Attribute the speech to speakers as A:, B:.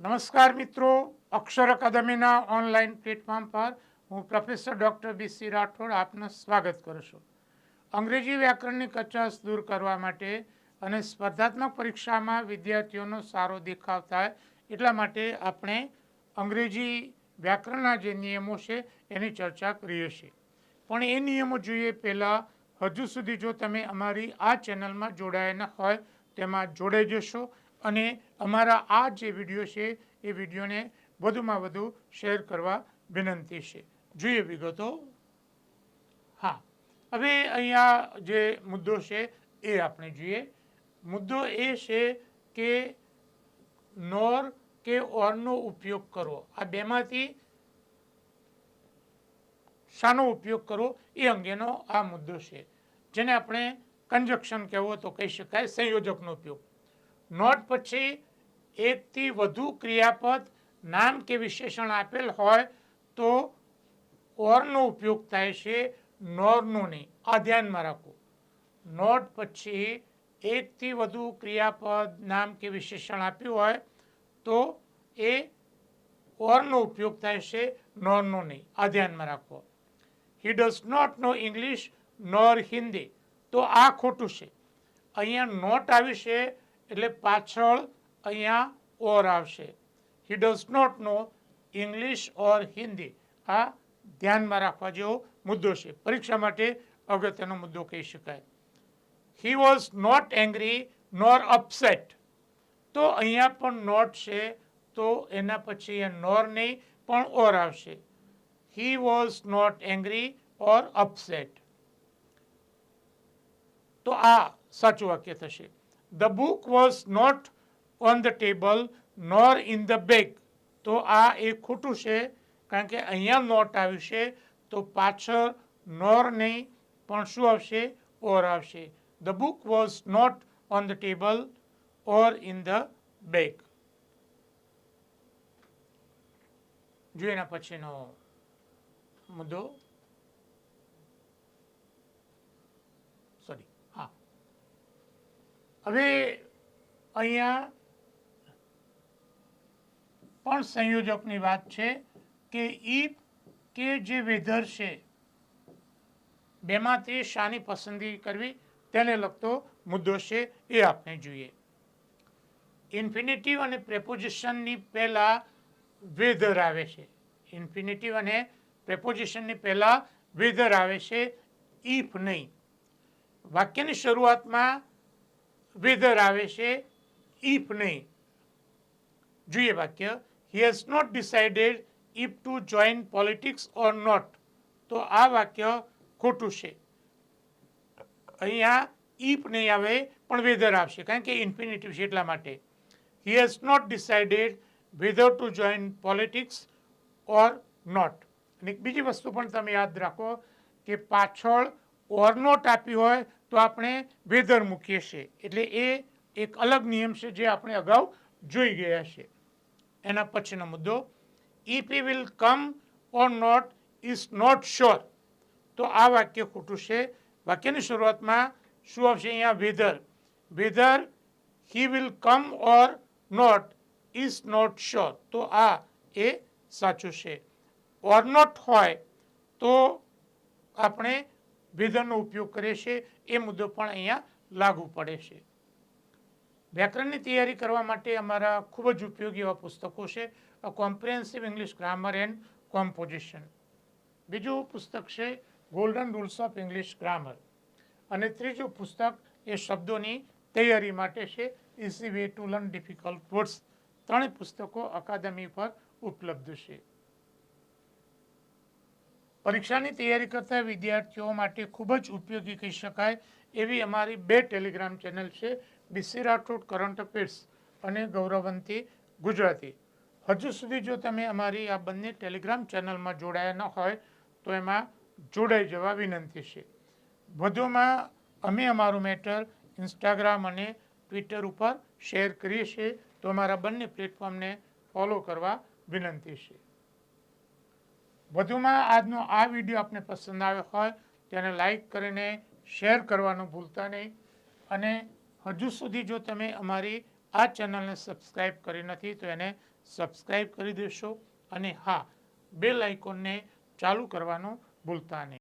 A: નમસ્કાર મિત્રો, અક્ષર અકાદમીના online platform પર હું પ્રોફેસર ડૉક્ટર બીસી રાઠોડ આપનું સ્વાગત કરું છું. અંગ્રેજી વ્યાકરણની કચાશ દૂર કરવા માટે અને સ્પર્ધાત્મક પરીક્ષામાં વિદ્યાર્થીઓનો સારો દેખાવ થાય એટલા માટે આપણે અંગ્રેજી વ્યાકરણના જે નિયમો છે એની ચર્ચા કરીએ છીએ. પણ એ નિયમો જોઈએ પહેલાં, હજુ સુધી જો તમે અમારી આ ચેનલમાં જોડાયા ન હોય, તેમાં જોડાઈ જશો અને અમારા આ જે વીડિયો છે, એ વિડીયોને વધુમાં વધુ શેર કરવા વિનંતી છે. જોઈએ વિગતો. હા, હવે અહીંયા જે મુદ્દો છે, એ આપણે જોઈએ. મુદ્દો એ છે કે નોર કે ઓરનો ઉપયોગ કરવો. આ બેમાંથી શાનો ઉપયોગ કરવો, એ અંગેનો આ મુદ્દો છે. જેને આપણે કન્જક્શન કહેવો તો કહી શકાય, સંયોજકનો ઉપયોગ. નોટ પછી એકથી વધુ ક્રિયાપદ નામ કે વિશેષણ આપેલ હોય તો ઓરનો ઉપયોગ થાય છે, નોરનો નહીં. આ ધ્યાનમાં રાખો. નોટ પછી એકથી વધુ ક્રિયાપદ નામ કે વિશેષણ આપ્યું હોય તો એ ઓરનો ઉપયોગ થાય છે, નોરનો નહીં. આ ધ્યાનમાં રાખો. He does not know English nor Hindi તો આ ખોટું છે. અહીંયા નોટ આવી છે એટલે પાછળ અહીંયા ઓર આવશે. He does not know English or Hindi આ ધ્યાનમાં રાખવા જેવો મુદ્દો છે. પરીક્ષા માટે અગત્યનો મુદ્દો કહી શકાય. He was not angry nor upset તો અહીંયા પણ નોટ છે, તો એના પછી એ નોર નહીં, પણ ઓર આવશે. He was not angry or upset તો આ સાચું વાક્ય થશે. The book was not on the table nor in the bag તો આ એ ખોટું છે, કારણ કે અહીંયા નોટ આવ્યું છે, તો પાછળ નોર નહીં, પણ શું આવશે? ઓર આવશે. The book was not on the table or in the bag જો એના પછીનો મુદ્દો સોરી હા હવે અહીંયા પણ સંયોજકની વાત છે કે ઈ કે જે વેધર છે, બેમાં તે શાની પસંદગી કરવી, તેને લગતો મુદ્દો છે એ આપણે જોઈએ. ઇન્ફિનેટિવ અને પ્રેપોઝિશનની પહેલાં વેધર આવે છે. ઇન્ફિનેટિવ અને પ્રેપોઝિશનની પહેલાં વેધર આવે છે ઇફ નહીં. વાક્યની શરૂઆતમાં વેધર આવે છે ઇફ નહીં. જોઈએ વાક્ય. He has not decided if to join politics or not તો આ વાક્ય ખોટું છે. અહીંયા ઇફ નહીં આવે, પણ વેધર આવશે. કારણ કે ઇન્ફિનિટિવ છે એટલા માટે. He has not decided whether to join politics or not અને બીજી વસ્તુ પણ તમે યાદ રાખો કે પાછળ ઓર નોટ આપી હોય તો આપણે વેધર મૂકીએ છીએ. એટલે એ એક અલગ નિયમ છે જે આપણે અગાઉ જોઈ ગયા છે. એના પછીનો મુદ્દો if he will come or not is not sure તો આ વાક્ય ખોટું છે. વાક્યની શરૂઆતમાં શું આવશે અહીંયા? Whether whether he will come or not is not sure તો આ એ સાચું છે. ઓર નોટ હોય. તો આપણે વેધરનો ઉપયોગ કરે છે, એ મુદ્દો પણ અહીંયા લાગુ પડે છે. વ્યાકરણની તૈયારી કરવા માટે અમારા ખૂબ જ ઉપયોગી એવા પુસ્તકો છે comprehensive English grammar and composition બીજું પુસ્તક છે golden rules of English grammar અને ત્રીજું પુસ્તક એ શબ્દોની તૈયારી માટે છે easy way to learn difficult words ત્રણેય પુસ્તકો અકાદમી પર ઉપલબ્ધ છે. પરીક્ષાની તૈયારી કરતા વિદ્યાર્થીઓ માટે ખૂબ જ ઉપયોગી કહી શકાય એવી અમારી બે ટેલિગ્રામ ચેનલ છે બીસી રાઠોડ કરંટ અફેર્સ અને ગૌરવંતી ગુજરાતી. હજુ સુધી જો તમે અમારી આ બંને ટેલિગ્રામ ચેનલમાં જોડાયા ન હોય, તો એમાં જોડાઈ જવા વિનંતી છે. વધુમાં અમે અમારું મેટર ઇન્સ્ટાગ્રામ અને ટ્વિટર ઉપર શેર કરીએ છીએ, તો અમારા બંને પ્લેટફોર્મને ફોલો કરવા વિનંતી છે. વધુમાં આજનો આ વીડિયો આપને પસંદ આવ્યો હોય, તેને લાઈક કરીને શેર કરવાનું ભૂલતા નહીં. અને હજુ સુધી જો તમે અમારી આ ચેનલને સબસ્ક્રાઈબ કરી નથી, તો એને સબસ્ક્રાઈબ કરી દેશો. અને હા, બેલ આઇકોનને ચાલુ કરવાનું ભૂલતા નહીં.